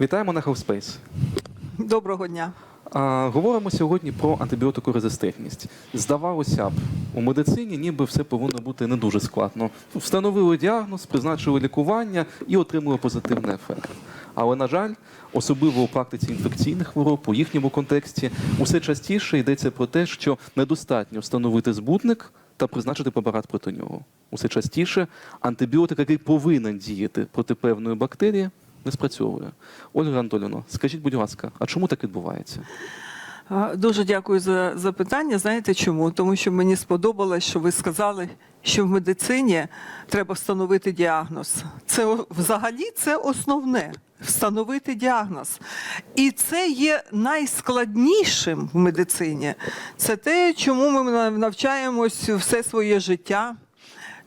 Вітаємо на Healthspace. Доброго дня. А, говоримо сьогодні про антибіотикорезистентність. Здавалося б, у медицині ніби все повинно бути не дуже складно. Встановили діагноз, призначили лікування і отримали позитивний ефект. Але, на жаль, особливо у практиці інфекційних хвороб, у їхньому контексті, усе частіше йдеться про те, що недостатньо встановити збутник та призначити препарат проти нього. Усе частіше антибіотик, який повинен діяти проти певної бактерії, не спрацьовує. Ольга Анатоліївна, скажіть, будь ласка, а чому так відбувається? Дуже дякую за запитання. Знаєте чому? Тому що мені сподобалось, що ви сказали, що в медицині треба встановити діагноз. Це взагалі це основне. Встановити діагноз. І це є найскладнішим в медицині. Це те, чому ми навчаємось все своє життя.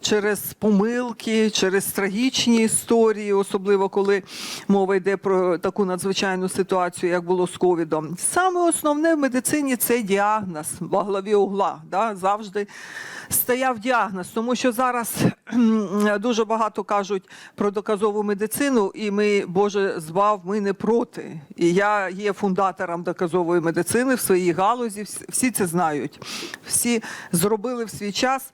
Через помилки, через трагічні історії, особливо коли мова йде про таку надзвичайну ситуацію, як було з ковідом. Саме основне в медицині це діагноз во главі угла. Да? Завжди стояв діагноз, тому що зараз дуже багато кажуть про доказову медицину, і ми, Боже, збав, ми не проти. І я є фундатором доказової медицини в своїй галузі. Всі це знають. Всі зробили в свій час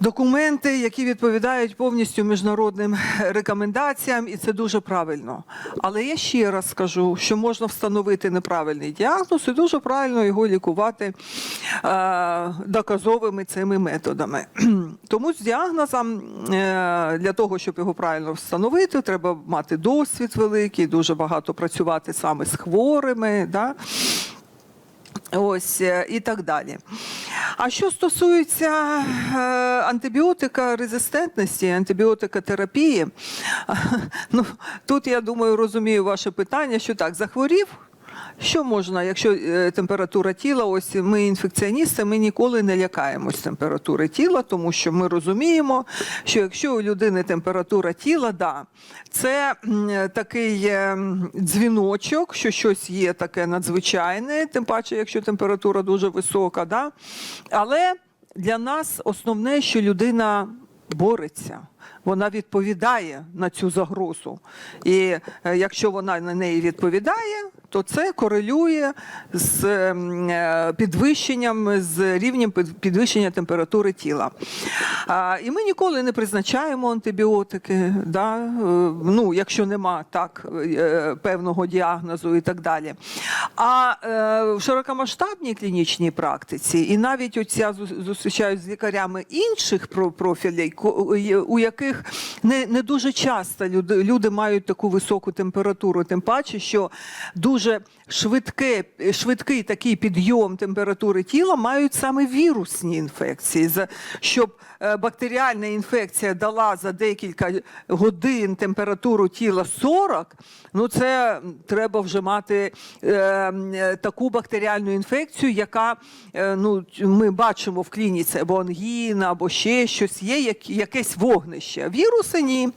документи, які відповідають повністю міжнародним рекомендаціям, і це дуже правильно. Але я ще раз скажу, що можна встановити неправильний діагноз і дуже правильно його лікувати е, доказовими цими методами. Тому з діагнозом е, для того, щоб його правильно встановити, треба мати досвід великий, дуже багато працювати саме з хворими. Да? Ось е, і так далі. А що стосується е, антибіотика резистентності, антибіотикотерапії, ну тут я думаю, розумію ваше питання, що так, захворів. Що можна, якщо е, температура тіла, ось ми інфекціоністи, ми ніколи не лякаємось температури тіла, тому що ми розуміємо, що якщо у людини температура тіла, да, це такий е, дзвіночок, що щось є таке надзвичайне, тим паче, якщо температура дуже висока, да. але для нас основне, що людина бореться. Вона відповідає на цю загрозу. І е, якщо вона на неї відповідає, то це корелює з ем, е, підвищенням, з рівнем підвищення температури тіла. І ми ніколи не призначаємо антибіотики, да? е, ну, якщо нема так е, певного діагнозу і так далі. А в широкомасштабній клінічній практиці, і навіть от я зу- зустрічаюсь з лікарями інших профілей, у яких не, дуже часто люди мають таку високу температуру, тим паче, що дуже швидке, швидкий такий підйом температури тіла мають саме вірусні інфекції. Щоб е, бактеріальна інфекція дала за декілька годин температуру тіла 40, ну це треба вже мати е, е, таку бактеріальну інфекцію, яка е, ну, ми бачимо в клініці або ангіна, або ще щось, є як, якесь вогнище. Віруси ні.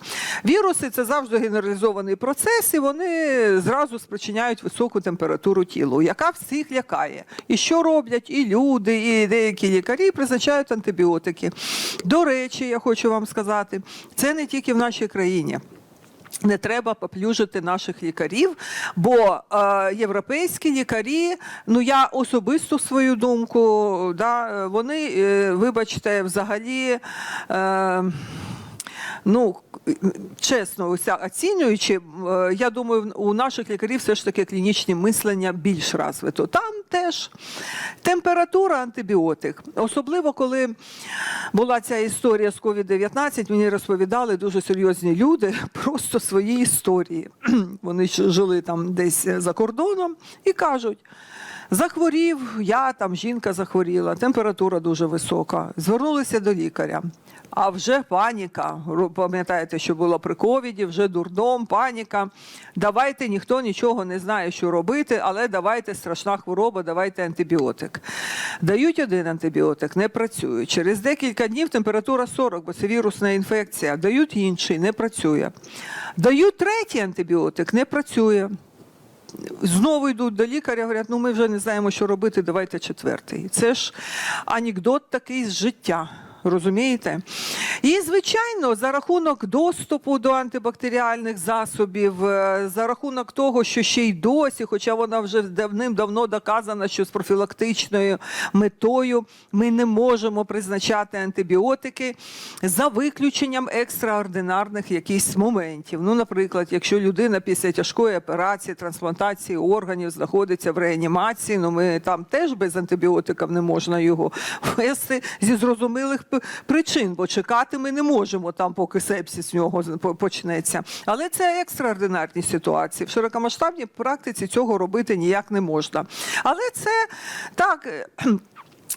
Віруси це завжди генералізований процес, і вони зразу спричиняють високу температуру тілу, яка всіх лякає. І що роблять і люди, і деякі лікарі призначають антибіотики. До речі, я хочу вам сказати, це не тільки в нашій країні. Не треба поплюжити наших лікарів, бо е, європейські лікарі, ну я особисто свою думку, да, вони, е, вибачте, взагалі. Е, Ну, чесно, уся оцінюючи, е, я думаю, у наших лікарів все ж таки клінічне мислення більш розвито. Там теж температура, антибіотик. Особливо, коли була ця історія з COVID-19, мені розповідали дуже серйозні люди просто свої історії. Вони жили там десь за кордоном і кажуть. Захворів, я там жінка захворіла, температура дуже висока. Звернулися до лікаря. А вже паніка. Пам'ятаєте, що було при ковіді, вже дурдом, паніка. Давайте ніхто нічого не знає, що робити, але давайте страшна хвороба, давайте антибіотик. Дають один антибіотик, не працює. Через декілька днів температура 40, бо це вірусна інфекція. Дають інший, не працює. Дають третій антибіотик, не працює. Знову йдуть до лікаря, говорять, ну ми вже не знаємо, що робити, давайте четвертий. Це ж анекдот такий з життя. Розумієте? І, звичайно, за рахунок доступу до антибактеріальних засобів, е, за рахунок того, що ще й досі, хоча вона вже давним-давно доказана, що з профілактичною метою ми не можемо призначати антибіотики за виключенням екстраординарних якихось моментів. Ну, наприклад, якщо людина після тяжкої операції, трансплантації органів знаходиться в реанімації, ну ми там теж без антибіотиків не можна його вести зі зрозумілих причин, бо чекати ми не можемо там, поки сепсіс в нього почнеться. Але це екстраординарні ситуації. В широкомасштабній практиці цього робити ніяк не можна. Але це так.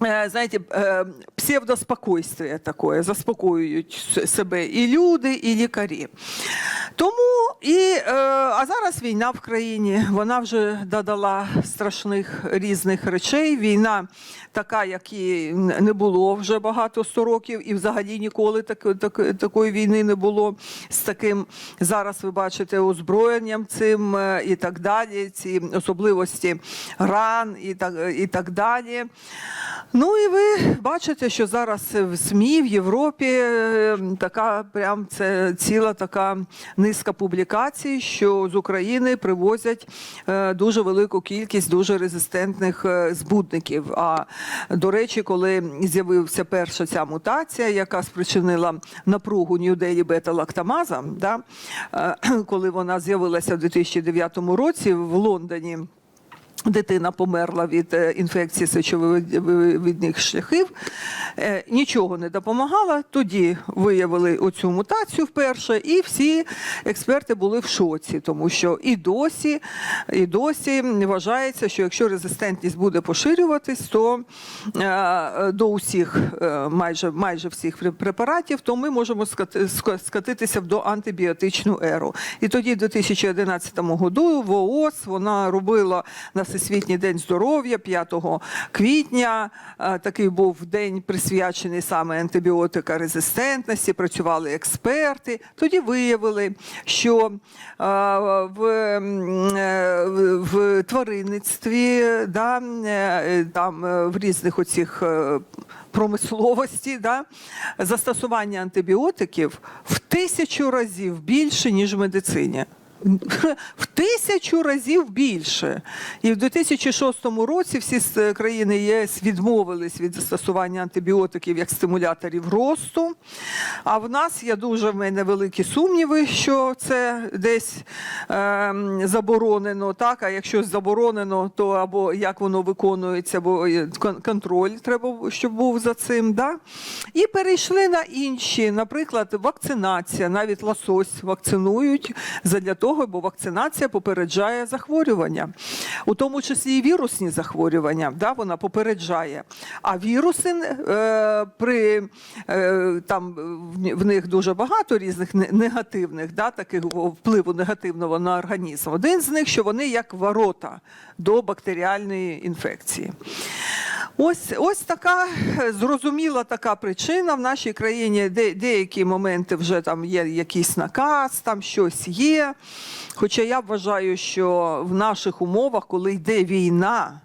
Е, Знаєте, е, псевдоспокойствие таке, заспокоюють себе і люди, і лікарі. Тому і е, а зараз війна в країні, вона вже додала страшних різних речей. Війна така, як не було вже багато сто років, і взагалі ніколи так, так, такої війни не було з таким зараз. Ви бачите озброєнням цим е, і так далі. Ці особливості ран і так, і так далі. Ну і ви бачите, що зараз в СМІ в Європі е, така прям це ціла така низка публікацій, що з України привозять е, дуже велику кількість дуже резистентних е, збудників. А до речі, коли з'явився перша ця мутація, яка спричинила напругу Нью-Делі бета-лактамаза, да, коли вона з'явилася в 2009 році в Лондоні. Дитина померла від е, інфекції сечовивідних шляхів, Е, нічого не допомагало. Тоді виявили оцю мутацію вперше, і всі експерти були в шоці, тому що і досі, і досі вважається, що якщо резистентність буде поширюватись, то е, до усіх, майже, майже всіх препаратів, то ми можемо скатитися до антибіотичну еру. І тоді, в 2011 году, в ООС вона робила на Всесвітній день здоров'я 5 квітня. е, Такий був день присвячений саме антибіотикарезистентності. Працювали експерти. Тоді виявили, що е, в, е, в тваринництві, да, там в різних оцих промисловості, да, застосування антибіотиків в тисячу разів більше, ніж в медицині. В тисячу разів більше. І в 2006 році всі країни ЄС відмовились від застосування антибіотиків як стимуляторів росту. А в нас є дуже в мене великі сумніви, що це десь ем, заборонено. Так, а якщо заборонено, то або як воно виконується, бо контроль треба, щоб був за цим. Да? І перейшли на інші, наприклад, вакцинація. Навіть лосось вакцинують задля того, бо вакцинація попереджає захворювання, у тому числі і вірусні захворювання. Да, вона попереджає. А віруси е, при е, там в них дуже багато різних негативних, да, таких впливу негативного на організм. Один з них, що вони як ворота до бактеріальної інфекції. Ось, ось така е, зрозуміла така причина в нашій країні. Де, деякі моменти вже там є якийсь наказ, там щось є. Хоча я вважаю, що в наших умовах, коли йде війна,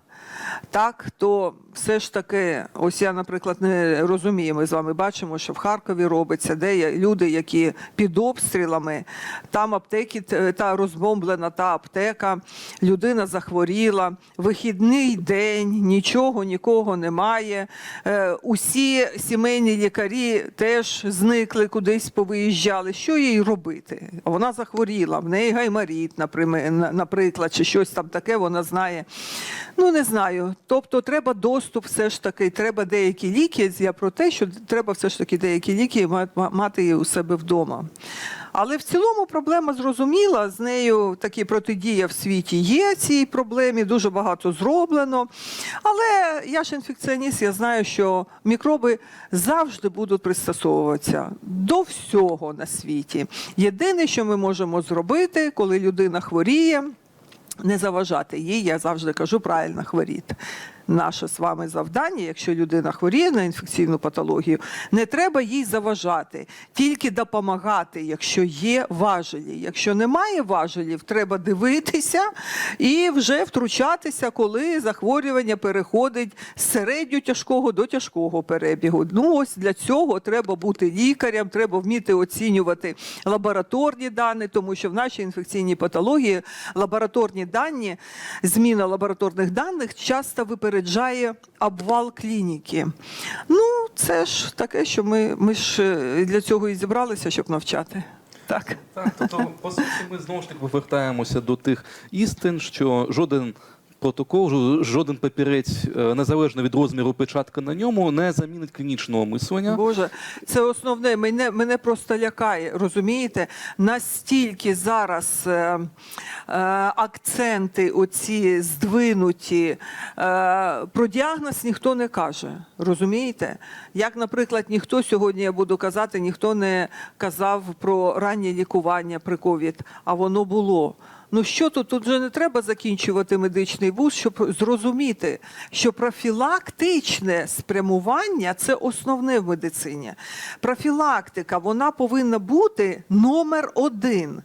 так, то все ж таки, ось я, наприклад, не розумію. Ми з вами бачимо, що в Харкові робиться, де є люди, які під обстрілами, там аптеки, та розбомблена та аптека, людина захворіла, вихідний день, нічого, нікого немає. Е, усі сімейні лікарі теж зникли, кудись повиїжджали. Що їй робити? Вона захворіла, в неї гайморіт, наприклад, чи щось там таке, вона знає. Ну, не знаю. Тобто треба доступ все ж таки, треба деякі ліки. Я про те, що треба все ж таки деякі ліки ма- ма- мати у себе вдома. Але в цілому проблема зрозуміла, з нею такі протидія в світі є цій проблемі, дуже багато зроблено. Але я ж інфекціоніст, я знаю, що мікроби завжди будуть пристосовуватися до всього на світі. Єдине, що ми можемо зробити, коли людина хворіє, не заважати їй, я завжди кажу правильно хворіти. Наше з вами завдання, якщо людина хворіє на інфекційну патологію, не треба їй заважати, тільки допомагати, якщо є важелі. Якщо немає важелів, треба дивитися і вже втручатися, коли захворювання переходить з середньо тяжкого до тяжкого перебігу. Ну ось для цього треба бути лікарем, треба вміти оцінювати лабораторні дані, тому що в нашій інфекційній патології лабораторні дані, зміна лабораторних даних часто випереджає обвал клініки. Ну, це ж таке, що ми, ми ж е, для цього і зібралися, щоб навчати. Так. Так, тобто, по суті, ми знову ж таки повертаємося до тих істин, що жоден протокол, жоден папірець, е, незалежно від розміру печатки на ньому, не замінить клінічного мислення. Боже, це основне. Мене, мене просто лякає. Розумієте? Настільки зараз е, е, акценти оці здвинуті. Е, про діагноз ніхто не каже. Розумієте? Як, наприклад, ніхто сьогодні я буду казати, ніхто не казав про раннє лікування при ковід, а воно було. Ну що тут? Тут вже не треба закінчувати медичний вуз, щоб зрозуміти, що профілактичне спрямування це основне в медицині. Профілактика вона повинна бути номер один.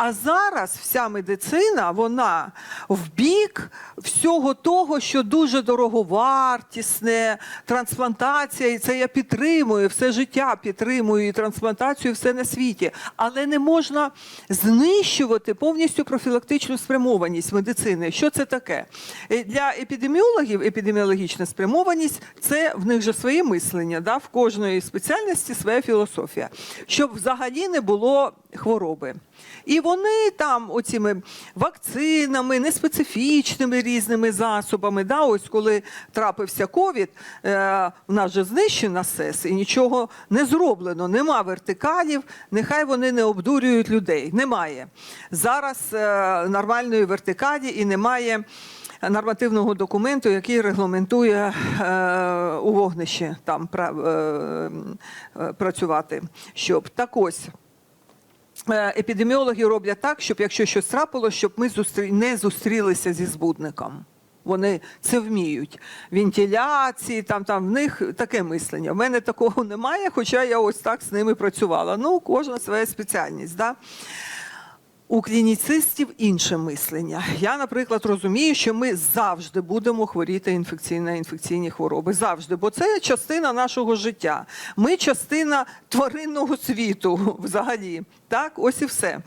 А зараз вся медицина вона в бік всього того, що дуже дороговартісне, трансплантація, і це я підтримую, все життя підтримую і трансплантацію, все на світі. Але не можна знищувати повністю профілактичну спрямованість медицини. Що це таке? Е, Для епідеміологів епідеміологічна спрямованість це в них же своє мислення, да? в кожної спеціальності своя філософія, щоб взагалі не було хвороби. І вони там оціми вакцинами, неспецифічними різними засобами. Да, ось коли трапився ковід, е, в нас же знищена СЕС і нічого не зроблено. Нема вертикалів, нехай вони не обдурюють людей. Немає. Зараз е, нормальної вертикалі і немає нормативного документу, який регламентує е, у вогнищі там пра- е, е, працювати. Щоб так ось. Е, Епідеміологи роблять так, щоб якщо щось трапило, щоб ми зустрі... не зустрілися зі збудником. Вони це вміють. Вентиляції, там, там в них таке мислення. В мене такого немає, хоча я ось так з ними працювала. Ну, кожна своя спеціальність. Да? У клініцистів інше мислення. Я, наприклад, розумію, що ми завжди будемо хворіти інфекційні, на інфекційні хвороби. Завжди, бо це частина нашого життя. Ми частина тваринного світу взагалі. Так, ось і все.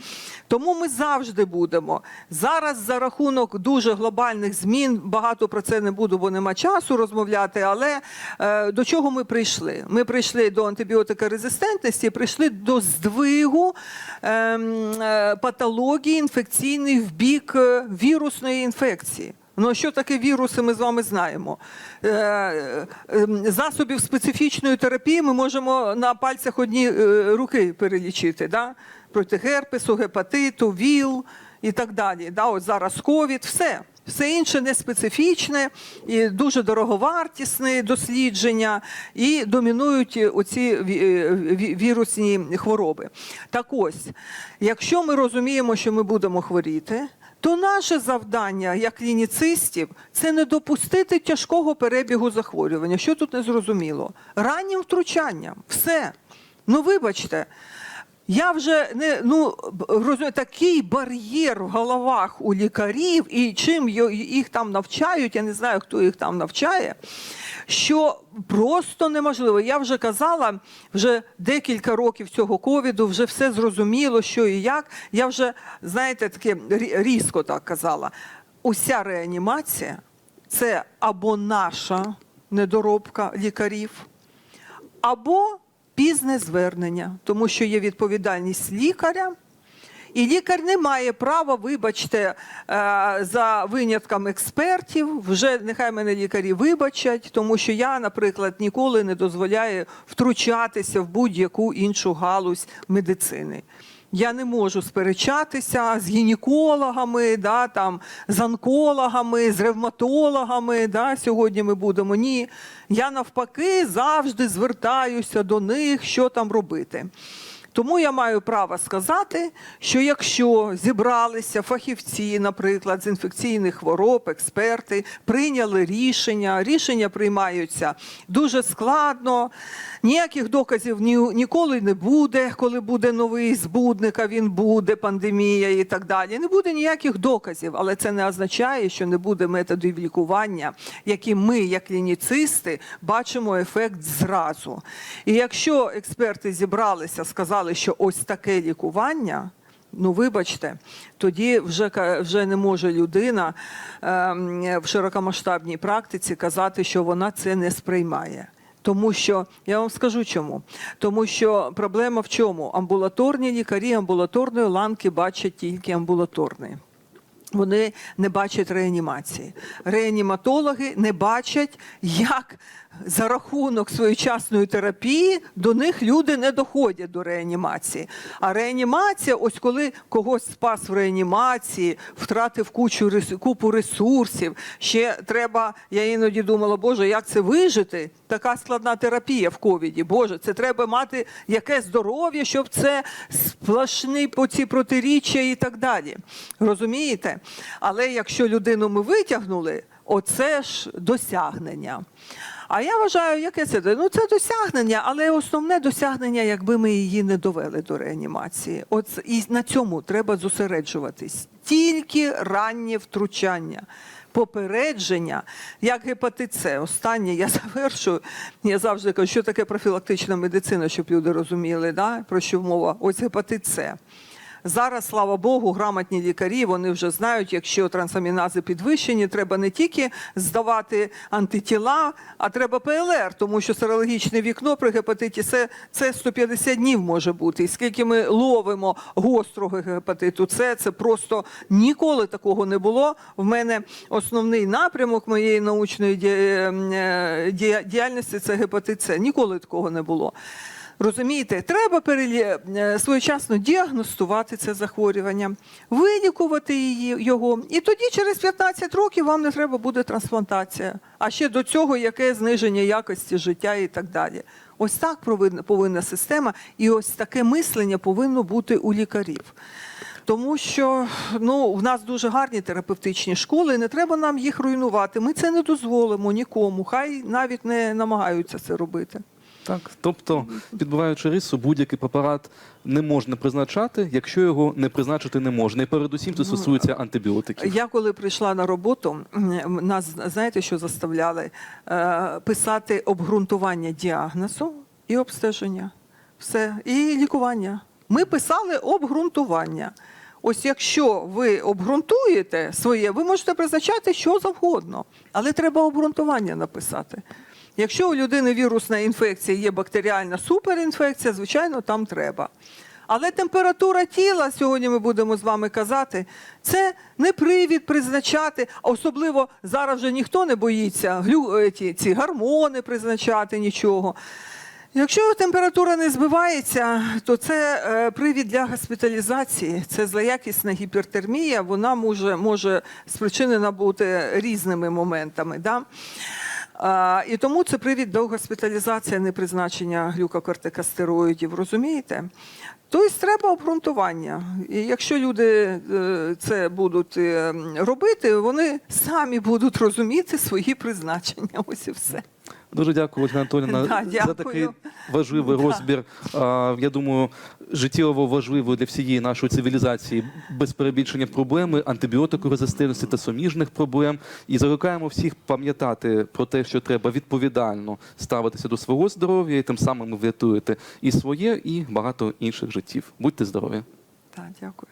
Тому ми завжди будемо. Зараз за рахунок дуже глобальних змін, багато про це не буду, бо нема часу розмовляти. Але е, до чого ми прийшли? Ми прийшли до антибіотикорезистентності, прийшли до здвигу ем, е, патології інфекційних в бік е, вірусної інфекції. Ну, що таке віруси, ми з вами знаємо. Е, е, Засобів специфічної терапії ми можемо на пальцях одні руки перелічити. Да? Проти герпесу, гепатиту, ВІЛ і так далі. Да? От зараз ковід, все. Все інше не специфічне і дуже дороговартісне дослідження, і домінують оці е, ві- вірусні хвороби. Так ось, якщо ми розуміємо, що ми будемо хворіти, то наше завдання як клініцистів це не допустити тяжкого перебігу захворювання. Що тут не зрозуміло? Раннім втручанням. Все. Ну, вибачте. Я вже не ну розумію, такий бар'єр в головах у лікарів, і чим їх там навчають, я не знаю, хто їх там навчає, що просто неможливо. Я вже казала, вже декілька років цього ковіду, вже все зрозуміло, що і як. Я вже, знаєте, таке різко так казала. Уся реанімація це або наша недоробка лікарів, або пізне звернення, тому що є відповідальність лікаря. І лікар не має права, вибачте, е, за винятком експертів. Вже нехай мене лікарі вибачать, тому що я, наприклад, ніколи не дозволяю втручатися в будь-яку іншу галузь медицини. Я не можу сперечатися з гінекологами, да, там, з онкологами, з ревматологами. Да, сьогодні ми будемо. Ні. Я навпаки завжди звертаюся до них, що там робити. Тому я маю право сказати, що якщо зібралися фахівці, наприклад, з інфекційних хвороб, експерти, прийняли рішення, рішення приймаються дуже складно, ніяких доказів ні, ніколи не буде, коли буде новий збудник, а він буде, пандемія і так далі. Не буде ніяких доказів, але це не означає, що не буде методів лікування, які ми, як клініцисти, бачимо ефект зразу. І якщо експерти зібралися, сказали, що ось таке лікування. Ну, вибачте, тоді вже, вже не може людина е, в широкомасштабній практиці казати, що вона це не сприймає. Тому що я вам скажу чому. Тому що проблема в чому? Амбулаторні лікарі амбулаторної ланки бачать тільки амбулаторний. Вони не бачать реанімації. Реаніматологи не бачать, як за рахунок своєчасної терапії до них люди не доходять до реанімації. А реанімація, ось коли когось спас в реанімації, втратив кучу купу ресурсів. Ще треба, я іноді думала, Боже, як це вижити? Така складна терапія в ковіді. Боже, це треба мати яке здоров'я, щоб це сплошні по ці протиріччя і так далі. Розумієте? Але якщо людину ми витягнули, оце ж досягнення. А я вважаю, яке це? Ну це досягнення, але основне досягнення, якби ми її не довели до реанімації. От і на цьому треба зосереджуватись. Тільки раннє втручання. Попередження, як гепатит С. Останнє я завершую. Я завжди кажу, що таке профілактична медицина, щоб люди розуміли, да? про що мова. Ось гепатит С. Зараз, слава Богу, грамотні лікарі вони вже знають, якщо трансамінази підвищені, треба не тільки здавати антитіла, а треба ПЛР, тому що серологічне вікно при гепатиті С це 150 днів може бути. І скільки ми ловимо гострого гепатиту С, це просто ніколи такого не було. В мене основний напрямок моєї научної ді- е, ді- діяльності це гепатит С. Ніколи такого не було. Розумієте, треба перелі... е, своєчасно діагностувати це захворювання, вилікувати її, його, і тоді через 15 років вам не треба буде трансплантація. А ще до цього яке зниження якості життя і так далі. Ось так повинна, система, і ось таке мислення повинно бути у лікарів. Тому що ну, в нас дуже гарні терапевтичні школи, і не треба нам їх руйнувати. Ми це не дозволимо нікому. Хай навіть не намагаються це робити. Так, тобто, підбиваючи рису, будь-який препарат не можна призначати, якщо його не призначити не можна. І передусім це стосується антибіотиків. Я коли прийшла на роботу, нас знаєте, що заставляли Е, писати обґрунтування діагнозу і обстеження. Все, і лікування. Ми писали обґрунтування. Ось якщо ви обґрунтуєте своє, ви можете призначати що завгодно, але треба обґрунтування написати. Якщо у людини вірусна інфекція є бактеріальна суперінфекція, звичайно, там треба. Але температура тіла, сьогодні ми будемо з вами казати, це не привід призначати, особливо зараз вже ніхто не боїться глю, е, ті, ці гормони призначати нічого. Якщо температура не збивається, то це е, привід для госпіталізації. Це злоякісна гіпертермія, вона може, може спричинена бути різними моментами. Да? І тому це привід до госпіталізації, не призначення глюкокортикостероїдів, розумієте? Тобто треба обґрунтування. І якщо люди е, це будуть е, робити, вони самі будуть розуміти свої призначення. Ось і все. Дуже дякую, Ольга Анатоліївна, Да, за дякую. такий важливий Да. розбір. А, Я думаю, життєво важливої для всієї нашої цивілізації без перебільшення проблеми антибіотикорезистентності та суміжних проблем. І закликаємо всіх пам'ятати про те, що треба відповідально ставитися до свого здоров'я, і тим самим ви врятуєте і своє, і багато інших життів. Будьте здорові! Так, дякую.